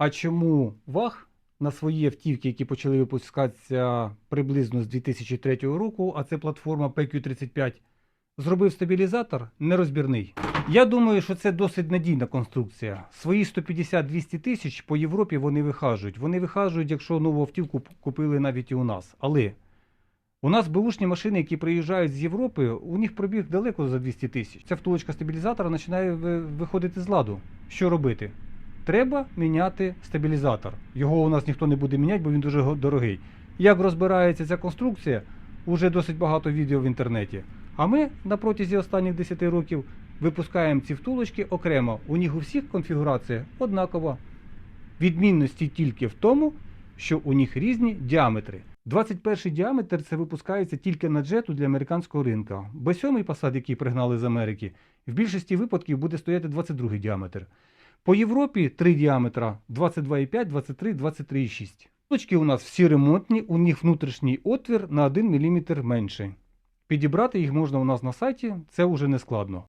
А чому ВАГ на свої автівки, які почали випускатися приблизно з 2003 року, а це платформа PQ35, зробив стабілізатор нерозбірний? Я думаю, що це досить надійна конструкція. Свої 150-200 тисяч по Європі вони вихажують. Вони вихажують, якщо нову автівку купили навіть і у нас. Але у нас беушні машини, які приїжджають з Європи, у них пробіг далеко за 200 тисяч. Ця втулочка стабілізатора починає ви- виходити з ладу. Що робити? Треба міняти стабілізатор. Його у нас ніхто не буде міняти, бо він дуже дорогий. Як розбирається ця конструкція, уже досить багато відео в інтернеті. А ми на протязі останніх 10 років випускаємо ці втулочки окремо. У них у всіх конфігурація однакова. Відмінності тільки в тому, що у них різні діаметри. 21 діаметр це випускається тільки на джету для американського ринка. Б7 посад, який пригнали з Америки, в більшості випадків буде стояти 22 діаметр. По Європі три діаметра 22,5, 23, 23,6. Точки у нас всі ремонтні, у них внутрішній отвір на 1 мм менший. Підібрати їх можна у нас на сайті, це вже не складно.